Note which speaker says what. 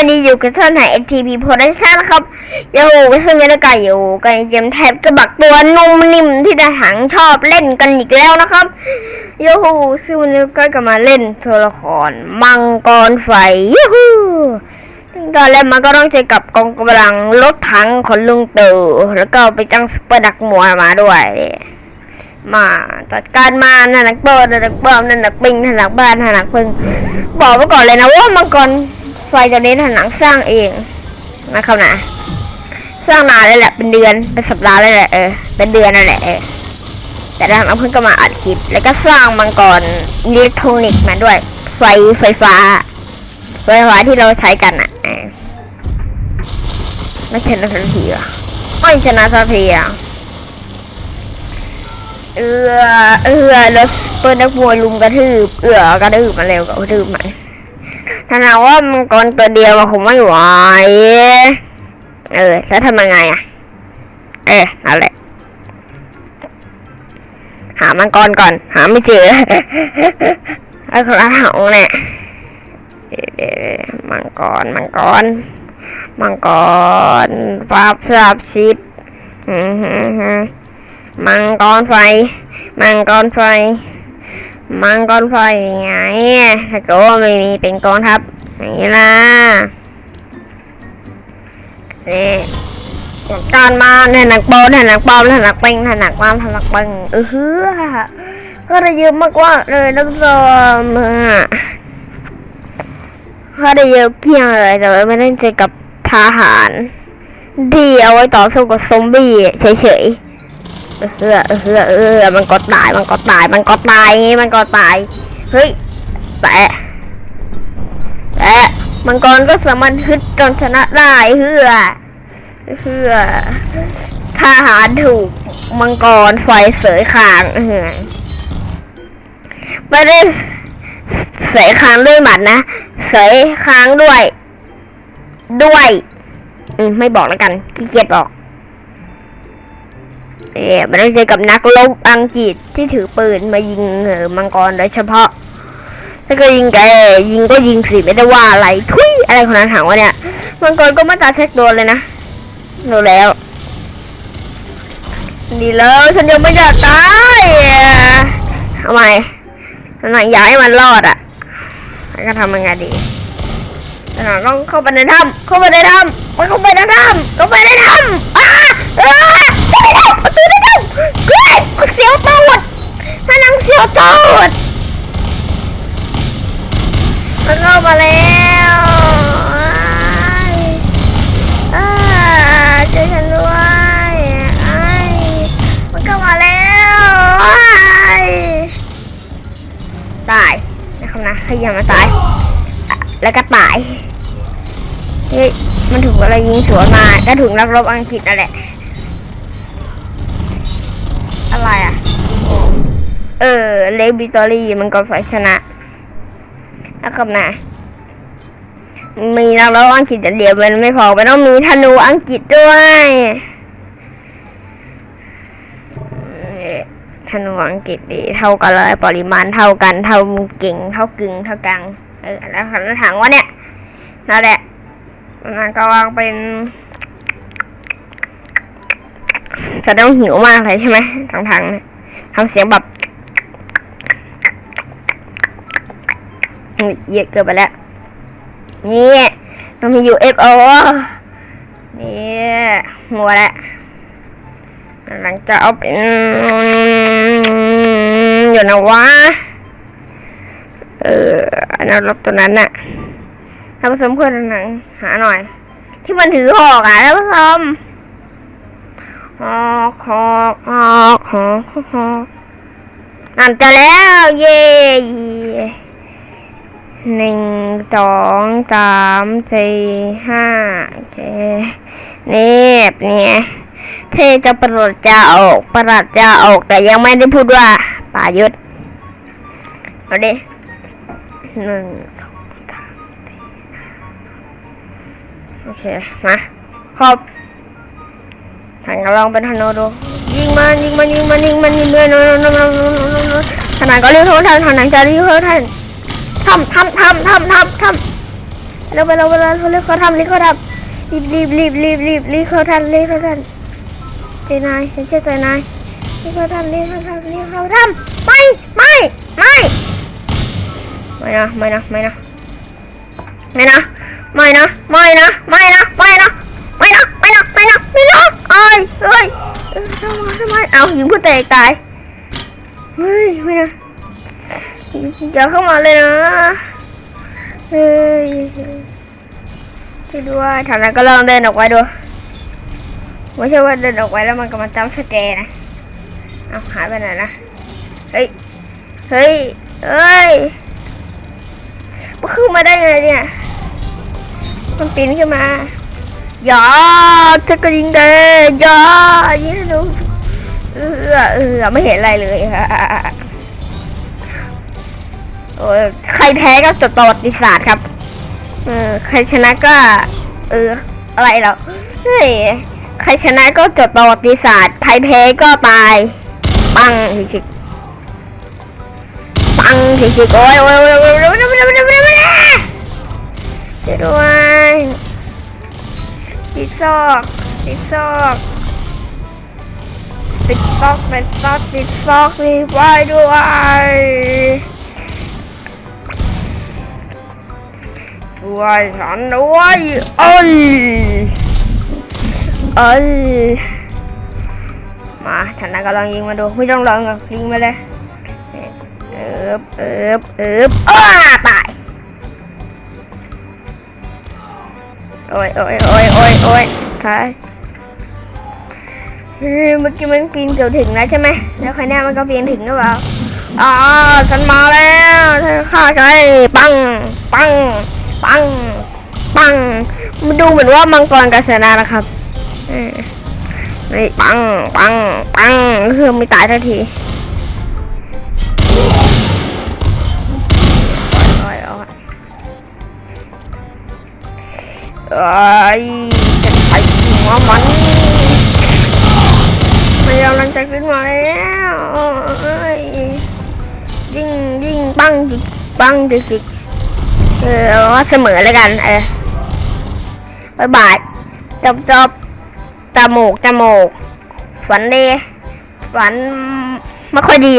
Speaker 1: วันนี้อยู่กับท่านไหน NTP Production ครับยูหูซึ่งบรรยากาอยู่กันเกมแท็บกระบักตัวนุ่มนิ่มที่ดาหังชอบเล่นกันอีกแล้วนะครับยูหูซึ่งวันนี้ก็กลับมาเล่นตัวละครมังกรไฟยูหูซึ่งตอนแรกมันก็ต้องเจอกับกองกำลังรถถังของลุงตู่แล้วก็ไปจังซุปเปอร์ดักหมัวมาด้วย มาจัดการมานันักเบิร์นันักเบิร์นันักปิงนันักบ้านนันนักพึ่งบอกไว้ก่อนเลยนะว่ามังกร ไฟตัวนี้นันหนังสร้างเองนะครับนะ สร้างนานเลยแหละเป็นเดือนเป็นสัปดาห์เลยแหละเออเป็นเดือนนั่นแหละเออแต่ทางน้ำพึ่งก็มาอัดคลิปแล้วก็สร้างมังกรอิเล็กทรอนิกส์มาด้วย ไฟไฟฟ้า ไฟฟ้าที่เราใช้กันอะไม่ชนะสักทีอะไม่ชนะสักทีอะเอือเอือรถเปิดนักมวยลุมกระทืบ เอือกระทืบมาเร็วกระทืบมัน ถ้าหากว่ามังกรตัวเดียวมันคงไม่ไหวเออแล้วทำยังไงอะ เออนั่นแหละหามังกรก่อน หาไม่เจอแล้วก็หาเนี่ยเดี๋ยมังกรมังกรมังกรฟาบฟาบชิดมังกรไฟ มังกรไฟ มังกรไฟไงถ้าเกิดว่าไม่มีเป็นกองทัพนี้ล่ะนี่การมาเนี่ยหนักโปนหนักปอมหนักเป็งหนักปอมหนักเป็งเออฮือก็ได้เยอะมากว่าเลยนักซอมอะก็ได้เยอะเกลี้ยงเลยแต่ว่าไม่ได้เจอกับทหารที่เอาไว้ต่อสู้กับซอมบี้เฉยๆ เออเออเออมันก็ตายมันก็ตายมันก็ตายงี้มันก็ตายเฮ้ยแปะแปะมังกรก็สามารถฮึดจนชนะได้เฮือเฮือทหารถูกมังกรไฟเสยคางเฮือไม่ได้เสยคางด้วยหมัดนะเสยคางด้วย ด้วย อืมไม่บอกแล้วกันขี้เกียจบอก เอ๊ะมันต้องเจอกับนักรบอังกฤษที่ถือปืนมายิงเออมังกรโดยเฉพาะ ถ้าก็ยิงแกยิงก็ยิงสิไม่ได้ว่าอะไรทุยอะไรคนนั้นถามว่าเนี่ย มังกรก็ไม่ตาเช็คโดนเลยนะดูแล้วดีแล้วฉันยังไม่อยากตายทำไมหนังอยากให้มันรอดอะแล้วก็ทำยังไงดีหนังต้องเข้าไปในถ้ำเข้าไปในถ้ำมันเข้าไปในถ้ำเข้าไปในถ้ำอ้าอ้า ไม่ได้ประตูในถ้ำเฮ้ยกูเสียวตูดถ้านังเสียวตูดมันเข้ามาแล้วอ้ายอ้าช่วยฉันด้วยอ้ายมันเข้ามาแล้วอ้ายตายนะครับนะขยันมาตายอะแล้วก็ตายเฮ้ยมันถูกอะไรยิงสวนมาก็ถูกนักรบอังกฤษนั่นแหละ เออ เลกบิตอรี่มันก็ไฟชนะนะครับนะ มีนักรบอังกฤษอย่เดียวมันไม่พอมันต้องมีธนูอังกฤษด้วยธนูอังกฤษดีเท่ากันเลยปริมาณเท่ากันเท่าเก่งเท่ากึ่งเท่ากลางเออแล้วแล้วถามว่าเนี่ยนั่นแหละมันก็วางเป็นจะต้องหิวมากเลยใช่ไหมทางทางเนี่ยทำเสียงแบบ เยอะเกินไปแล้ว นี่ต้องมี UFO นี่หัวแล้วหลังจะเอาเป็นอยู่นะวะ เอออันนั้นรบตัวนั้นน่ะท่านผู้ชมเพื่อนหนังหาหน่อย ที่มันถือหอกอะท่านผู้ชมหอกหอกหอกหอกหอกนั่นจะแล้ว เย่ หนึ่งสองสามสี่ห้าโอเคนี่แบบนี้ที่จะประหลัดจะออกประหลัดจะออกแต่ยังไม่ได้พูดว่าป่ายุทธเอาดิหนึ่งสองสามสี่โอเคมาครบถังกระรองเป็นธนูดูยิงมันยิงมันยิงมันยิงมันยิงด้วยนนนนนนนขนาดก็เรียกโทษทันขนาดจะเรียกโทษทัน ทำทำทำทำทำทำเร็วไปเร็วไปเร็วเร็วเขาทำรีบเขาทำรีบรีบรีบรีบรีบรีบเขาทันรีบเขาทันใจนายฉันเชื่อใจนายรีบเขาทำรีบเขาทำรีบเขาทำไม่ไม่ไม่ไม่นะไม่นะไม่นะไม่นะไม่นะไม่นะไม่นะไม่นะไม่นะไม่นะไม่นะไม่นะเอ้เอ้ยทำไมทำไมเอายิงผู้เตะตายเฮ้ยไม่นะ อย่าเข้ามาเลยนะเฮ้ยช่วยด้วยฐานนั้นก็ลองเดินออกไปดูไม่ใช่ว่าเดินออกไปแล้วมันก็มาจำสแกนะเอาหายไปไหนนะเฮ้ยเฮ้ยเฮ้ยมันขึ้นมาได้ไงเนี่ยมันปีนขึ้นมาอย่าจะกระดิ่งเดอย่ายิงดูเออเออไม่เห็นอะไรเลยค่ะ โอ้ยใครแพ้ก็จดประวัติศาสตร์ครับ เออใครชนะก็ เออ อะไรหรอเฮ้ยใครชนะก็จดประวัติศาสตร์ใครแพ้ก็ตาย ปังทีชิกปังทีชิกโอ้ยโอ้ยโอ้ยโอ้ยโอ้ยโอ้ยโอ้ยโอ้ยโอ้ยโอ้ยโอ้ยช่วยด้วยติดซอกติดซอกติดซอกติดซอกติดซอกมีไว้ด้วย ด้วยฉันด้วยเอ้ยเอ้ยมาท่านนายก็ลองยิงมาดูไม่ต้องลองหรอกยิงมาเลยเอิบเอิบเอิบอ้าตายโอ้ยโอ้ยโอ้ยโอ้ยโอ้ยตายเมื่อกี้มันปีนเกือบถึงแล้วใช่ไหมแล้วคราวหน้มันก็ปีนถึงหรือเปล่าอ๋อฉันมาแล้วฉันฆ่าใครปังปัง ปัง ปังมันดูเหมือนว่ามังกรกาสนานะครับออนี่ปัง ปัง ปัง คือไม่ตายทันทีโอ้ยโอ้ยโอ้ยจะใช้หัวมันมันกำลังจะขึ้นมาแล้วเอ้ยยิงยิงปังจิกปังจิก เออเอาว่าเสมอแล้วกัน เออบายบายจบจบจมูกจมูกฝันดีฝันไม่ค่อยดี